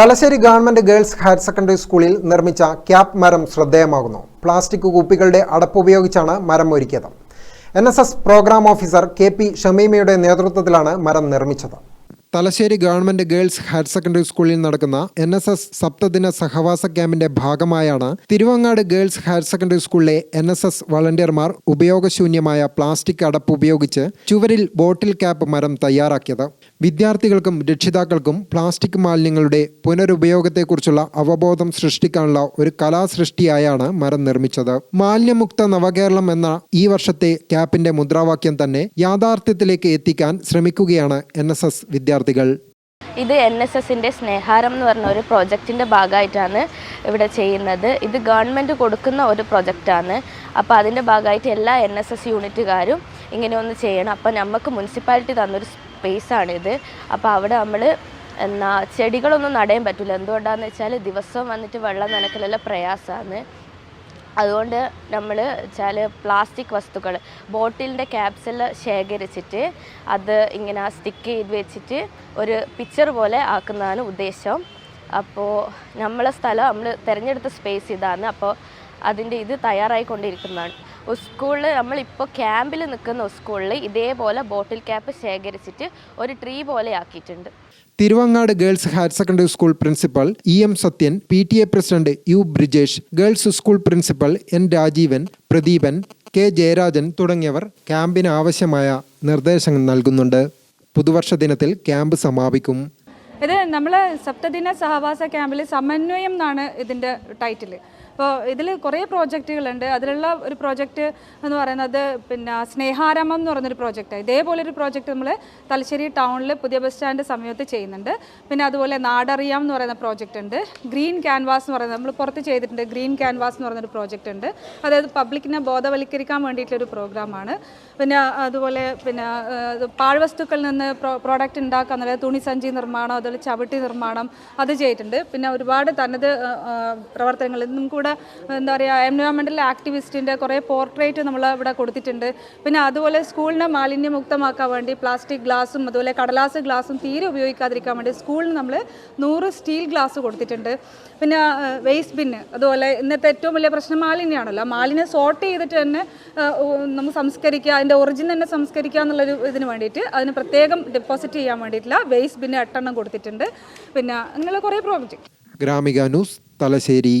Thalassery government girls higher secondary സ്കൂളിൽ നിർമ്മിച്ച cap മരം ശ്രദ്ധേയമാകുന്നു. പ്ലാസ്റ്റിക് കുപ്പികളുടെ അടപ്പ് ഉപയോഗിച്ചാണ് മരം ഒരുക്കിയത്. N programme officer K P ഷമീമയുടെ നേതൃത്വത്തിലാണ് മരം നിർമ്മിച്ചത്. Thalassery government girls higher secondary സ്കൂളിൽ നടക്കുന്ന എൻ എസ് എസ് സപ്തദിന സഹവാസ ക്യാമ്പിന്റെ ഭാഗമായാണ് തിരുവങ്ങാട് ഗേൾസ് ഹയർ സെക്കൻഡറി സ്കൂളിലെ എൻ എസ് എസ് വളണ്ടിയർമാർ ഉപയോഗശൂന്യമായ പ്ലാസ്റ്റിക് അടപ്പ് ഉപയോഗിച്ച് ചുവരിൽ ബോട്ടിൽ ക്യാപ്പ് മരം തയ്യാറാക്കിയത്. വിദ്യാർത്ഥികൾക്കും രക്ഷിതാക്കൾക്കും പ്ലാസ്റ്റിക് മാലിന്യങ്ങളുടെ പുനരുപയോഗത്തെക്കുറിച്ചുള്ള അവബോധം സൃഷ്ടിക്കാനുള്ള ഒരു കലാസൃഷ്ടിയായാണ് മരം നിർമ്മിച്ചത്. മാലിന്യമുക്ത നവകേരളം എന്ന ഈ വർഷത്തെ ക്യാപ്പിന്റെ മുദ്രാവാക്യം തന്നെ യാഥാർത്ഥ്യത്തിലേക്ക് എത്തിക്കാൻ ശ്രമിക്കുകയാണ് എൻ വിദ്യാർത്ഥികൾ. ഇത് എൻ എസ് എസിന്റെ സ്നേഹാരം എന്ന് പറഞ്ഞ ഒരു പ്രോജക്റ്റിന്റെ ഭാഗമായിട്ടാണ് ഇവിടെ ചെയ്യുന്നത്. ഇത് ഗവൺമെന്റ് കൊടുക്കുന്ന ഒരു പ്രൊജക്റ്റാണ്. അപ്പോൾ അതിന്റെ ഭാഗമായിട്ട് എല്ലാ എൻ എസ് എസ് യൂണിറ്റുകാരും ഇങ്ങനെ ഒന്ന് ചെയ്യണം. അപ്പോൾ നമുക്ക് മുനിസിപ്പാലിറ്റി തന്നൊരു സ്പേസാണിത് അപ്പോൾ അവിടെ നമ്മൾ എന്നാ ചെടികളൊന്നും നടയാൻ പറ്റില്ല എന്തുകൊണ്ടാണെന്ന് വെച്ചാൽ ദിവസവും വന്നിട്ട് വെള്ളം നനക്കലെല്ലാം പ്രയാസമാണ് അതുകൊണ്ട് നമ്മൾ വെച്ചാൽ പ്ലാസ്റ്റിക് വസ്തുക്കൾ ബോട്ടിലിന്റെ ക്യാപ്സിൽ ശേഖരിച്ചിട്ട് അത് ഇങ്ങനെ സ്റ്റിക്ക് ചെയ്ത് വെച്ചിട്ട് ഒരു പിക്ചർ പോലെ ആക്കുന്നതാണ് ഉദ്ദേശം. അപ്പോൾ നമ്മളെ സ്ഥലം നമ്മൾ തിരഞ്ഞെടുത്ത സ്പേസ് ഇതാണ്. അപ്പോൾ അതിന്റെ ഇത് തയ്യാറായിക്കൊണ്ടിരിക്കുന്നതാണ്. സ്കൂളിൽ നമ്മളിപ്പോൾ ക്യാമ്പിൽ നിൽക്കുന്ന സ്കൂളിൽ ഇതേപോലെ ബോട്ടിൽ ക്യാപ്പ് ശേഖരിച്ചിട്ട് ഒരു ട്രീ പോലെ ആക്കിയിട്ടുണ്ട്. Thiruvangad girls higher secondary school principal E M Sathyan P T A president U Brijesh girls school principal N Rajeevan Pradeepan K Jayarajan തുടങ്ങിയവർ ക്യാമ്പിന് ആവശ്യമായ നിർദ്ദേശങ്ങൾ നൽകുന്നുണ്ട്. പുതുവർഷ ദിനത്തിൽ ക്യാമ്പ് സമാപിക്കും. ഇത് നമ്മൾ സപ്തദിന സഹവാസ ക്യാമ്പിൽ സമന്വയം എന്നാണ് ഇതിന്റെ ടൈറ്റിൽ അപ്പോൾ ഇതിൽ കുറേ പ്രോജക്റ്റുകളുണ്ട്. അതിലുള്ള ഒരു പ്രോജക്റ്റ് എന്ന് പറയുന്നത് പിന്നെ സ്നേഹാരമം എന്ന് പറയുന്നൊരു പ്രോജക്റ്റാണ് ഇതേപോലെ ഒരു പ്രോജക്റ്റ് നമ്മൾ തലശ്ശേരി ടൗണിൽ പുതിയ ബസ് സ്റ്റാൻഡ് സമയത്ത് ചെയ്യുന്നുണ്ട്. പിന്നെ അതുപോലെ നാടറിയാം എന്ന് പറയുന്ന പ്രോജക്റ്റ് ഉണ്ട് ഗ്രീൻ ക്യാൻവാസ് എന്ന് പറയുന്നത് നമ്മൾ പുറത്ത് ചെയ്തിട്ടുണ്ട്. ഗ്രീൻ ക്യാൻവാസ് എന്ന് പറയുന്നൊരു പ്രോജക്റ്റ് ഉണ്ട് അതായത് പബ്ലിക്കിനെ ബോധവൽക്കരിക്കാൻ വേണ്ടിയിട്ടുള്ളൊരു പ്രോഗ്രാമാണ്. പിന്നെ അതുപോലെ പിന്നെ പാഴ്വസ്തുക്കളിൽ നിന്ന് പ്രോ പ്രോഡക്റ്റ് ഉണ്ടാക്കുക എന്നുള്ളത് തുണി സഞ്ചി നിർമ്മാണം അതുപോലെ ചവിട്ടി നിർമ്മാണം അത് ചെയ്തിട്ടുണ്ട്. പിന്നെ ഒരുപാട് തനത് പ്രവർത്തനങ്ങൾ. കൂടെ എന്താ പറയുക എൻവയോൺമെന്റൽ ആക്ടിവിസ്റ്റിന്റെ കുറേ പോർട്രേറ്റ് നമ്മൾ ഇവിടെ കൊടുത്തിട്ടുണ്ട്. പിന്നെ അതുപോലെ സ്കൂളിനെ മാലിന്യമുക്തമാക്കാൻ വേണ്ടി പ്ലാസ്റ്റിക് ഗ്ലാസും അതുപോലെ കടലാസ് ഗ്ലാസും തീരെ ഉപയോഗിക്കാതിരിക്കാൻ വേണ്ടി സ്കൂളിന് നമ്മൾ നൂറ് സ്റ്റീൽ ഗ്ലാസ് കൊടുത്തിട്ടുണ്ട്. പിന്നെ വേസ്റ്റ് ബിന്ന് അതുപോലെ ഇന്നത്തെ ഏറ്റവും വലിയ പ്രശ്നം മാലിന്യമാണല്ലോ. മാലിന്യം സോർട്ട് ചെയ്തിട്ട് തന്നെ നമുക്ക് സംസ്കരിക്കുക അതിന്റെ ഒറിജിൻ തന്നെ സംസ്കരിക്കുക എന്നുള്ളൊരു ഇതിന് വേണ്ടിയിട്ട് അതിന് പ്രത്യേകം ഡെപ്പോസിറ്റ് ചെയ്യാൻ വേണ്ടിയിട്ടുള്ള വേസ്റ്റ് ബിന്ന് എട്ടെണ്ണം കൊടുത്തിട്ടുണ്ട്. പിന്നെ അങ്ങനെയുള്ള കുറേ പ്രോജക്റ്റ് ഗ്രാമിക ന്യൂസ് തലശ്ശേരി.